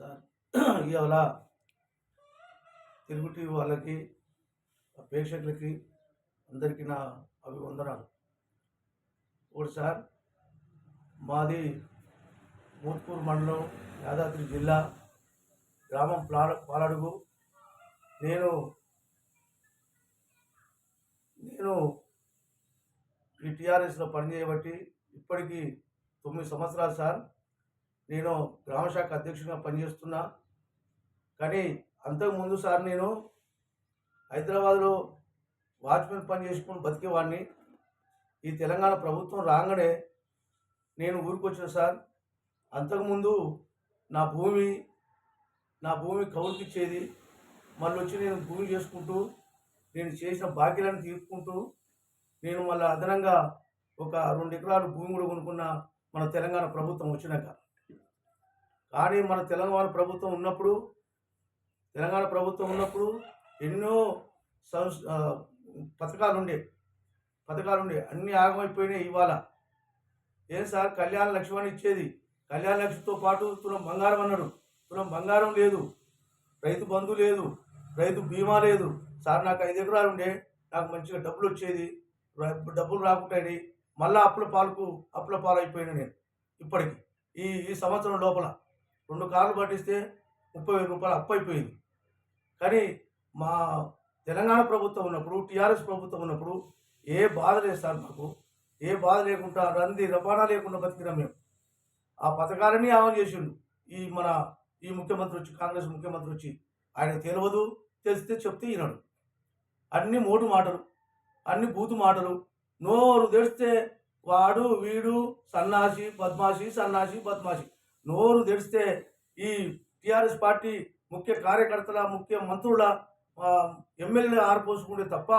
Sir ఇవాళ Telugu TV వాళ్ళకి ప్రేక్షకులకి అందరికీ నా అభివందనాలు. ఒకటి సార్ మాది మూత్పూర్ మండలం యాదాద్రి జిల్లా గ్రామం ప్లా పాలడుగు. నేను నేను ఈ టీఆర్ఎస్లో పనిచేయబట్టి ఇప్పటికీ తొమ్మిది సంవత్సరాలు సార్ నేను గ్రామశాఖ అధ్యక్షుడిగా పనిచేస్తున్నా. కానీ అంతకుముందు సార్ నేను హైదరాబాద్లో వాచ్మెన్ పని చేసుకుని బతికేవాడిని ఈ తెలంగాణ ప్రభుత్వం రాగానే నేను ఊరికొచ్చిన సార్. అంతకుముందు నా భూమి నా భూమి కౌలుకి ఇచ్చేది మళ్ళీ వచ్చి నేను భూమి చేసుకుంటూ నేను చేసిన బాకీలను తీర్చుకుంటూ నేను మళ్ళీ అదనంగా ఒక రెండు ఎకరాలు భూమి కూడా కొనుక్కున్న మన తెలంగాణ ప్రభుత్వం వచ్చినాక. కానీ మన తెలంగాణ ప్రభుత్వం ఉన్నప్పుడు తెలంగాణ ప్రభుత్వం ఉన్నప్పుడు ఎన్నో సంస్ పథకాలు ఉండే. పథకాలు ఉండే. అన్నీ ఆగమైపోయినాయి ఇవాళ. ఏం సార్? కళ్యాణ లక్ష్మణ్ ఇచ్చేది. కళ్యాణ లక్ష్మితో పాటు తులం బంగారం అన్నాడు. తులం బంగారం లేదు. రైతు బంధు లేదు. రైతు బీమా లేదు. సార్ నాకు ఐదు ఎకరాలు ఉండే. నాకు మంచిగా డబ్బులు వచ్చేది. డబ్బులు రాకుంటాయి మళ్ళీ అప్పుల పాలకు అప్పుల పాలైపోయినా నేను ఇప్పటికి. ఈ ఈ సంవత్సరం లోపల. రెండు కార్లు పట్టిస్తే ముప్పై వేల రూపాయలు అప్పు అయిపోయింది. కానీ మా తెలంగాణ ప్రభుత్వం ఉన్నప్పుడు టీఆర్ఎస్ ప్రభుత్వం ఉన్నప్పుడు ఏ బాధ లేదు సార్ మాకు. ఏ బాధ లేకుండా రంది రవాణా లేకుండా బతికినాం మేము. ఆ పథకాలన్నీ అమలు చేసిండు. ఈ మన ఈ ముఖ్యమంత్రి వచ్చి కాంగ్రెస్ ముఖ్యమంత్రి వచ్చి ఆయన తెలియదు తెలిస్తే చెప్తే ఈనాడు అన్ని మోటు మాటలు అన్ని బూతు మాటలు. నోరు తెరిస్తే వాడు వీడు సన్నాసి బద్మాషి సన్నాసి బద్మాషి నోరు తెరిస్తే ఈ టిఆర్ఎస్ పార్టీ ముఖ్య కార్యకర్తల ముఖ్య మంత్రుల ఎమ్మెల్యే ఆరిపోసుకుంటే తప్ప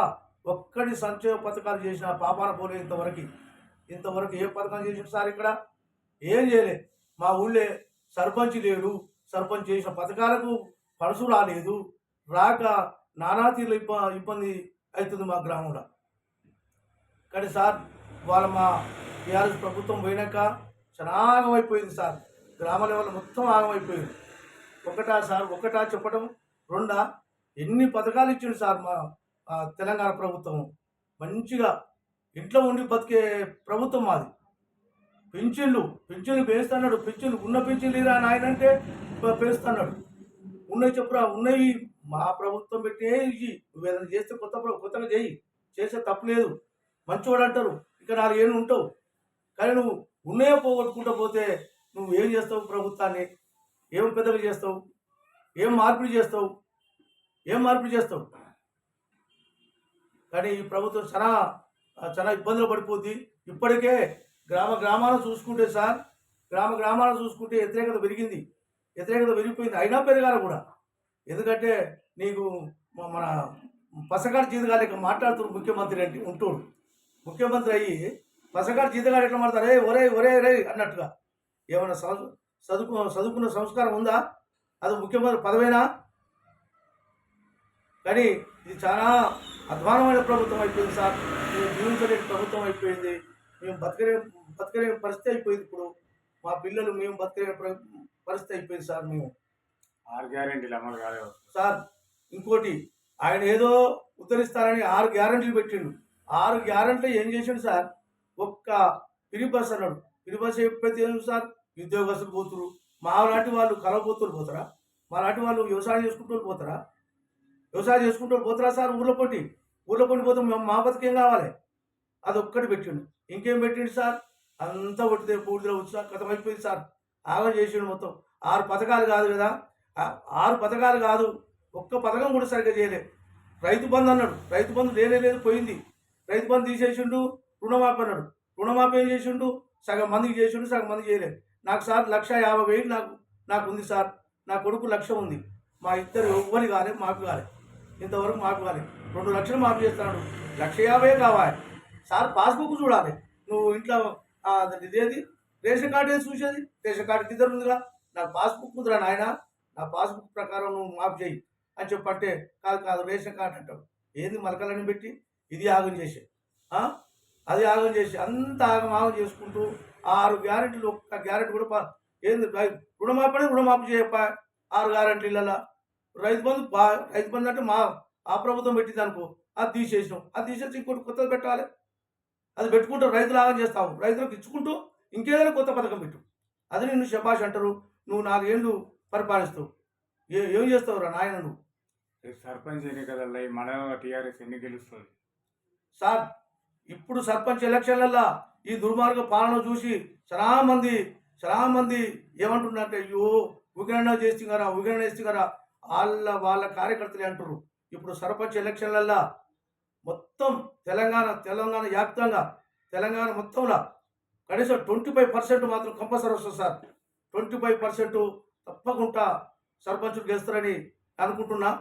ఒక్కడి సంక్షేమ పథకాలు చేసిన పాపాన పోలే ఇంతవరకు. ఇంతవరకు ఏ పథకం చేసిన సార్ ఇక్కడ? ఏం చేయలే. మా ఊళ్ళే సర్పంచ్ లేడు. సర్పంచ్ చేసిన పథకాలకు పరసు రాలేదు. రాక నానా ఇబ్బ ఇబ్బంది అవుతుంది మా గ్రామంలో. కానీ సార్ వాళ్ళ మా టీఆర్ఎస్ ప్రభుత్వం పోయినాక చాలా సార్. గ్రామ లెవెల్ మొత్తం ఆగమైపోయింది. ఒకటా సార్ ఒకటా చెప్పడం రెండా ఎన్ని పథకాలు ఇచ్చిండు సార్ మా తెలంగాణ ప్రభుత్వం. మంచిగా ఇంట్లో ఉండి బతికే ప్రభుత్వం మాది. పింఛన్లు పింఛన్లు పేస్తున్నాడు పింఛన్లు ఉన్న పింఛన్లు ఇరా నాయన అంటే పేస్తున్నాడు. ఉన్నాయి చెప్పురా ఉన్నాయి మా ప్రభుత్వం పెట్టే ఇవి నువ్వు ఏదైనా చేస్తే కొత్త కొత్తగా చేయి. చేస్తే తప్పు లేదు. మంచివాడు అంటారు. ఇక నాలుగు ఉంటావు. కానీ నువ్వు ఉన్నాయో పోగొట్టుకుంటూ పోతే నువ్వు ఏం చేస్తావు ప్రభుత్వాన్ని? ఏం పెద్దలు చేస్తావు? ఏం మార్పిడి చేస్తావు? ఏం మార్పిడి చేస్తావు? కానీ ఈ ప్రభుత్వం చాలా చాలా ఇబ్బందులు పడిపోద్ది. ఇప్పటికే గ్రామ గ్రామాలను చూసుకుంటే సార్ గ్రామ గ్రామాలను చూసుకుంటే వ్యతిరేకత పెరిగింది. వ్యతిరేకత పెరిగిపోయింది. అయినా పెరగాల కూడా. ఎందుకంటే నీకు మన పసగాడు జీతగాడు ఇక మాట్లాడుతున్న ముఖ్యమంత్రి అంటే ఉంటూడు. ముఖ్యమంత్రి అయ్యి పసగాడు జీతగాడు ఎట్లా మాట్లాడతారు ఒరే ఒరే ఒరే అన్నట్టుగా. ఏమైనా సంస్- చదువుకు చదువుకున్న సంస్కారం ఉందా? అది ముఖ్యమంత్రి పదవేనా కానీ ఇది చాలా అధ్వానమైన ప్రభుత్వం అయిపోయింది సార్. మేము జీవించలేని ప్రభుత్వం అయిపోయింది. మేము బతకలే బతకలేని పరిస్థితి అయిపోయింది ఇప్పుడు. మా పిల్లలు మేము బతకలేని ప్ర- పరిస్థితి అయిపోయింది సార్ మేము. ఆరు గ్యారెంటీలు అమలు కాలేవు సార్ ఇంకోటి ఆయన ఏదో ఉద్ధరిస్తారని ఆరు గ్యారంటీలు పెట్టిండు. ఆరు గ్యారంటీలు ఏం చేసిండు సార్? ఒక్క పిరి బస్ అన్నాడు పిరి బస్ ఎప్పుడైతే సార్? ఉద్యోగస్తులు పోతురు. మా లాంటి వాళ్ళు కలవపోతులు పోతారా? మా లాంటి వాళ్ళు వ్యవసాయం చేసుకుంటూ పోతారా? వ్యవసాయం చేసుకుంటూ పోతారా సార్ ఊళ్ళో పొంటి? ఊళ్ళో పొంటి పోతే మేము మా బతికేం కావాలి? అది ఒక్కటి పెట్టిండు. ఇంకేం పెట్టిండు సార్? అంతా కొట్టితే పూర్తిలో వచ్చా కథం అయిపోయింది సార్. ఆగం చేసిండు మొత్తం. ఆరు పథకాలు కాదు కదా? ఆరు పథకాలు కాదు. ఒక్క పథకం కూడా సరిగ్గా చేయలే. రైతు బంధు అన్నాడు. రైతు బంధు లేనే లేదు పోయింది. రైతు బంధు తీసేసిండు రుణమాఫీ అన్నాడు. రుణమాఫీ ఏం చేసిండు? సగం మందికి చేసిండు సగం మందికి చేయలేదు నాకు సార్ లక్ష యాభై వేలు నాకు నాకు ఉంది సార్. నా కొడుకు లక్ష ఉంది. మా ఇద్దరు ఎవ్వరి కాలే మాకు కాలే. ఇంతవరకు మాకు కాలే. రెండు లక్షలు మాఫీ చేస్తున్నాడు లక్ష యాభై కావాలి. సార్ పాస్బుక్ చూడాలి. నువ్వు ఇంట్లో ఇదేది? రేషన్ కార్డు ఏది చూసేది? రేషన్ కార్డు ఇద్దరు ఉందిరా. నా పాస్బుక్ ఉందిరా నాయన. నా పాస్బుక్ ప్రకారం నువ్వు మాకు చేయి అని చెప్పంటే కాదు కాదు రేషన్ కార్డు అంటాడు. ఏంది మలకలని పెట్టి? ఇది ఆగం చేసే. అది ఆగం చేసి. అంత ఆగం ఆగం చేసుకుంటూ ఆరు గ్యారెంటీలు ఒక్క గ్యారెంటీ కూడా ఏంది రుణమాపని రుణమాఫీ చేయప్ప? ఆరు గ్యారెంటీ ఇళ్ళ రైతు బంధు బా రైతు బంధు అంటే మా ఆ ప్రభుత్వం పెట్టింది అనుకో అది తీసేసినాం. అది తీసేసి ఇంకోటి కొత్తది పెట్టాలి. అది పెట్టుకుంటూ రైతులు ఆగం చేస్తావు. రైతులకు ఇచ్చుకుంటూ ఇంకేదైనా కొత్త పథకం పెట్టు. అది నిన్ను శబాష్ అంటారు. నువ్వు నాలుగేళ్ళు పరిపాలిస్తావు. ఏ ఏం చేస్తావు రా నాయన నువ్వు? రేపు సర్పంచ్ ఎన్నికలలో ఈ మన టీఆర్ఎస్ ఎన్ని గెలుస్తుంది? సార్ ఇప్పుడు సర్పంచ్ ఎలక్షన్లల్లో ఈ దుర్మార్గ పాలన చూసి చాలా మంది చాలా మంది ఏమంటున్నారంటే అయ్యో వికరణ చేస్తున్నారా వికరణ చేస్తున్నారా వాళ్ళ వాళ్ళ కార్యకర్తలే అంటారు ఇప్పుడు సర్పంచ్ ఎలక్షన్లల్లో మొత్తం తెలంగాణ తెలంగాణ వ్యాప్తంగా తెలంగాణ మొత్తంలో కనీసం ట్వంటీ ఫైవ్ పర్సెంట్ మాత్రం కంపల్సరీ వస్తుంది సార్. ట్వంటీ ఫైవ్ పర్సెంట్ తప్పకుండా సర్పంచులు గెలుస్తారని అనుకుంటున్నా.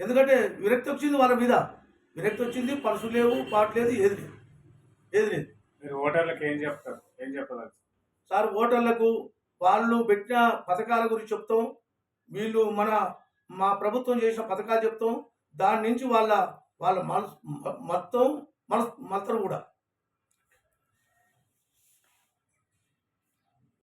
ఎందుకంటే విరక్తి వచ్చింది వాళ్ళ మీద. విరక్తి వచ్చింది పరుసు లేవు పాట లేదు ఏది లేదు. ఏది లేదు. మీరు ఓటర్లకు ఏం చెప్తారు? ఏం చెప్పగలరు సార్ ఓటర్లకు వాళ్ళు పెట్టిన పథకాల గురించి చెప్తాం. వీళ్ళు మన మా ప్రభుత్వం చేసిన పథకాలు చెప్తాం. దాని నుంచి వాళ్ళ వాళ్ళ మనసు మొత్తం మనసు మొత్తం కూడా.